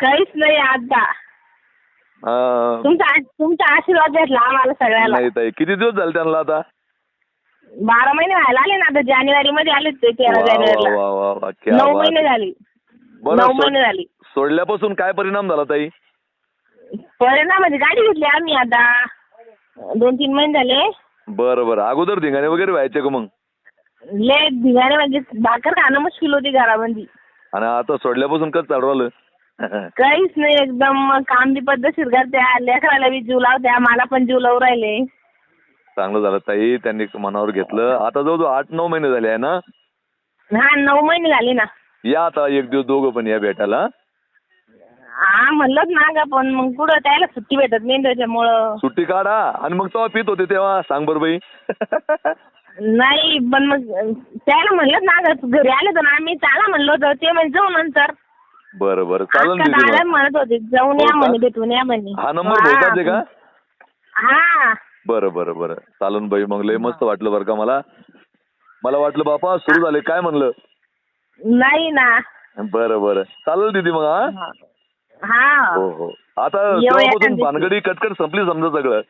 काहीच नाही आता हा. तुमचा तुमचा आशीर्वाद भेटला आम्हाला सगळ्याला. नाही ताई किती दिवस झाले त्यांना आता? बारा महिने व्हायला आले ना आता जानेवारी मध्ये आले ते तेरा वा, जानेवारीला. वा, वा, वा, क्या नऊ बात महिने. झाले. बरं, नऊ सोड- महिने झाले. सोडल्यापासून काय परिणाम झाला ताई? परिणाम म्हणजे गाडी घेतली आम्ही आता. दोन तीन महिने झाले. बरं बरं. अगोदर धिंगाणे वगैरे व्हायचे का मग? ले धिगाणे म्हणजे भाकर खाणं मुश्किल होती घरामध्ये. आणि आता सोडल्यापासून कसं चालवलं काहीच नाही एकदम काम बी पद्धतशीर करत्या लेकराला बी जीव लावत्या मला पण जीव लावून राहिले. चांगलं झालं ताई त्यांनी मनावर घेतलं. आता जवळजवळ आठ नऊ महिने झाले आहे ना? हा नऊ महिने झाले ना. या आता एक दिवस दोघं पण या भेटायला. हा म्हणलं ना ग पण मग पुढं त्याला सुट्टी भेटत नाही त्याच्यामुळं. सुट्टी काढा. आणि मग तेव्हा पित होते तेव्हा सांग बरं बाई. नाही पण मग त्याला म्हणलं ना ग घरी आले तर आम्ही चाला म्हणलो होतं ते म्हणजे जाऊ नंतर. बरं बरं. चालेल आता दीदी. म्हणत होते जाऊन या हो? म्हणे भेटून या म्हणे. हा नंबर भेटायचे का? हा. बरं बरं बरं. चालन बाई मग लय मस्त वाटलं बरं का मला. मला वाटलं बापा सुरू झाले. काय म्हणलं? नाही ना. बरं बरं. चालेल दीदी मग हा? हा. हो. हो आता येऊया तेव्हापासून. भानगडी कटकट संपली समजा सगळं.